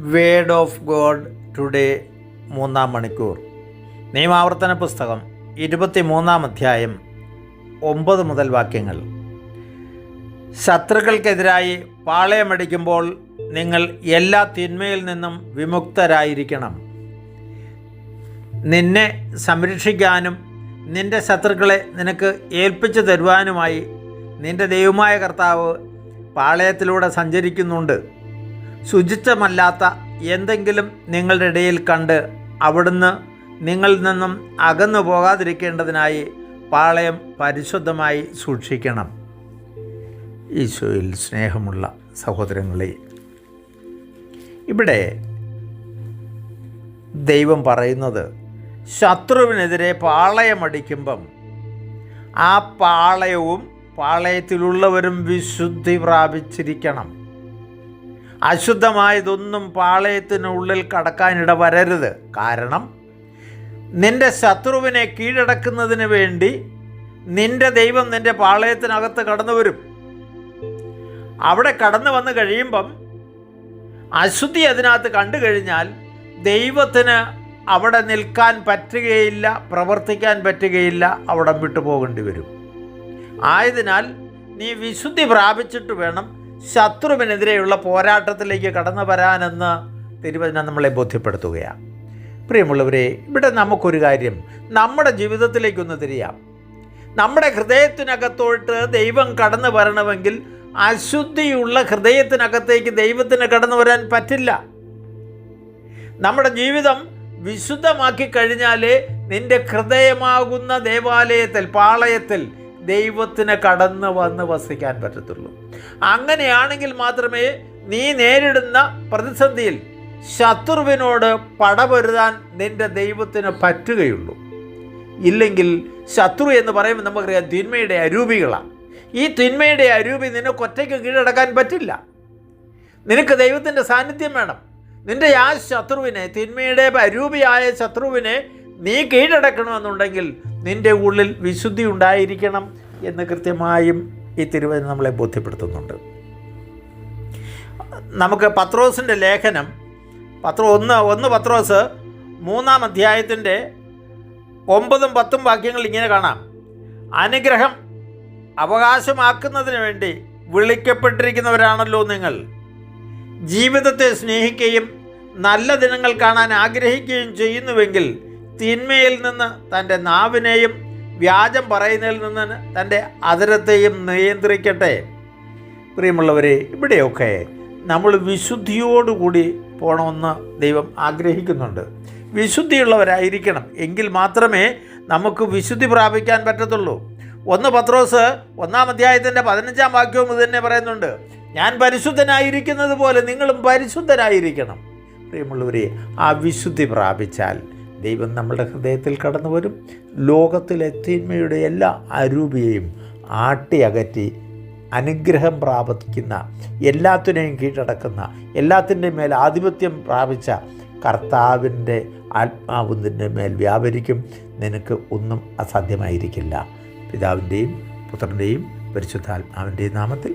Word of God today മൂന്നാം മണിക്കൂർ. നിയമാവർത്തന പുസ്തകം ഇരുപത്തി മൂന്നാം അധ്യായം ഒമ്പത് മുതൽ വാക്യങ്ങൾ. ശത്രുക്കൾക്കെതിരായി പാളയമടിക്കുമ്പോൾ നിങ്ങൾ എല്ലാ തിന്മയിൽ നിന്നും വിമുക്തരായിരിക്കണം. നിന്നെ സംരക്ഷിക്കാനും നിന്റെ ശത്രുക്കളെ നിനക്ക് ഏൽപ്പിച്ചു തരുവാനുമായി നിന്റെ ദൈവമായ കർത്താവ് പാളയത്തിലൂടെ സഞ്ചരിക്കുന്നുണ്ട്. ശുചിത്വമല്ലാത്ത എന്തെങ്കിലും നിങ്ങളുടെ ഇടയിൽ കണ്ട് അവിടുന്ന് നിങ്ങളിൽ നിന്നും അകന്നു പോകാതിരിക്കേണ്ടതിനായി പാളയം പരിശുദ്ധമായി സൂക്ഷിക്കണം. ഈശോയിൽ സ്നേഹമുള്ള സഹോദരങ്ങളെ ഇവിടെ ദൈവം പറയുന്നത് ശത്രുവിനെതിരെ പാളയമടിക്കുമ്പം ആ പാളയവും പാളയത്തിലുള്ളവരും വിശുദ്ധി പ്രാപിച്ചിരിക്കണം. അശുദ്ധമായതൊന്നും പാളയത്തിനുള്ളിൽ കടക്കാനിട വരരുത്. കാരണം നിന്റെ ശത്രുവിനെ കീഴടക്കുന്നതിന് വേണ്ടി നിന്റെ ദൈവം നിന്റെ പാളയത്തിനകത്ത് കടന്നു വരും. അവിടെ കടന്നു വന്നു കഴിയുമ്പം അശുദ്ധി അതിനകത്ത് കണ്ടു കഴിഞ്ഞാൽ ദൈവത്തിന് അവിടെ നിൽക്കാൻ പറ്റുകയില്ല പ്രവർത്തിക്കാൻ പറ്റുകയില്ല അവിടെ വിട്ടു പോകേണ്ടി വരും. ആയതിനാൽ നീ വിശുദ്ധി പ്രാപിച്ചിട്ട് വേണം ശത്രുവിനെതിരെയുള്ള പോരാട്ടത്തിലേക്ക് കടന്നു വരാനെന്ന് തിരുവചനം നമ്മളെ ബോധ്യപ്പെടുത്തുകയാണ്. പ്രിയമുള്ളവരെ ഇവിടെ നമുക്കൊരു കാര്യം നമ്മുടെ ജീവിതത്തിലേക്കൊന്ന് തിരിയാം. നമ്മുടെ ഹൃദയത്തിനകത്തോട്ട് ദൈവം കടന്നു വരണമെങ്കിൽ അശുദ്ധിയുള്ള ഹൃദയത്തിനകത്തേക്ക് ദൈവത്തിന് കടന്നു വരാൻ പറ്റില്ല. നമ്മുടെ ജീവിതം വിശുദ്ധമാക്കി കഴിഞ്ഞാലേ നിന്റെ ഹൃദയമാകുന്ന ദേവാലയത്തിൽ പാളയത്തിൽ ദൈവത്തിന് കടന്നു വന്ന് വസിക്കാൻ പറ്റത്തുള്ളൂ. അങ്ങനെയാണെങ്കിൽ മാത്രമേ നീ നേരിടുന്ന പ്രതിസന്ധിയിൽ ശത്രുവിനോട് പടപൊരുതാൻ നിന്റെ ദൈവത്തിന് പറ്റുകയുള്ളൂ. ഇല്ലെങ്കിൽ ശത്രു എന്ന് പറയുമ്പോൾ നമുക്കറിയാം തിന്മയുടെ അരൂപികളാണ്. ഈ തിന്മയുടെ അരൂപി നിനക്ക് ഒറ്റയ്ക്ക് കീഴടക്കാൻ പറ്റില്ല. നിനക്ക് ദൈവത്തിന്റെ സാന്നിധ്യം വേണം. നിന്റെ ആ ശത്രുവിനെ തിന്മയുടെ അരൂപിയായ ശത്രുവിനെ നീ കീഴടക്കണമെന്നുണ്ടെങ്കിൽ നിന്റെ ഉള്ളിൽ വിശുദ്ധി ഉണ്ടായിരിക്കണം എന്ന് കൃത്യമായും ഈ തിരുവചനം നമ്മളെ ബോധ്യപ്പെടുത്തുന്നുണ്ട്. നമുക്ക് പത്രോസിന്റെ ലേഖനം പത്ര ഒന്ന് ഒന്ന് പത്രോസ് മൂന്നാം അധ്യായത്തിന്റെ ഒമ്പതും പത്തും വാക്യങ്ങൾ ഇങ്ങനെ കാണാം. അനുഗ്രഹം അവകാശമാക്കുന്നതിന് വേണ്ടി വിളിക്കപ്പെട്ടിരിക്കുന്നവരാണല്ലോ നിങ്ങൾ. ജീവിതത്തെ സ്നേഹിക്കുകയും നല്ല ദിനങ്ങൾ കാണാൻ ആഗ്രഹിക്കുകയും ചെയ്യുന്നുവെങ്കിൽ തിന്മയിൽ നിന്ന് തന്റെ നാവിനെയും വ്യാജം പറയുന്നതിൽ നിന്ന് തന്റെ അതിരത്തെയും നിയന്ത്രിക്കട്ടെ. പ്രിയമുള്ളവരെ ഇവിടെയൊക്കെ നമ്മൾ വിശുദ്ധിയോടുകൂടി പോകണമെന്ന് ദൈവം ആഗ്രഹിക്കുന്നുണ്ട്. വിശുദ്ധിയുള്ളവരായിരിക്കണം. എങ്കിൽ മാത്രമേ നമുക്ക് വിശുദ്ധി പ്രാപിക്കാൻ പറ്റത്തുള്ളൂ. ഒന്ന് പത്രോസ് ഒന്നാം അധ്യായത്തിന്റെ പതിനഞ്ചാം വാക്യവും ഇത് തന്നെ പറയുന്നുണ്ട്. ഞാൻ പരിശുദ്ധനായിരിക്കുന്നത് പോലെ നിങ്ങളും പരിശുദ്ധരായിരിക്കണം. പ്രിയമുള്ളവരെ ആ വിശുദ്ധി പ്രാപിച്ചാൽ ദൈവം നമ്മുടെ ഹൃദയത്തിൽ കടന്നു വരും. ലോകത്തിലെ തിന്മയുടെ എല്ലാ അരൂപിയെയും ആട്ടി അകറ്റി അനുഗ്രഹം പ്രാപിക്കുന്ന എല്ലാത്തിനെയും കീഴടക്കുന്ന എല്ലാത്തിന്റെ മേൽ ആധിപത്യം പ്രാപിച്ച കർത്താവിന്റെ ആത്മാവ് നിന്റെ മേൽ വ്യാപരിക്കും. നിനക്ക് ഒന്നും അസാധ്യമായിരിക്കില്ല. പിതാവിന്റെയും പുത്രന്റെയും പരിശുദ്ധാത്മാവിന്റെയും നാമത്തിൽ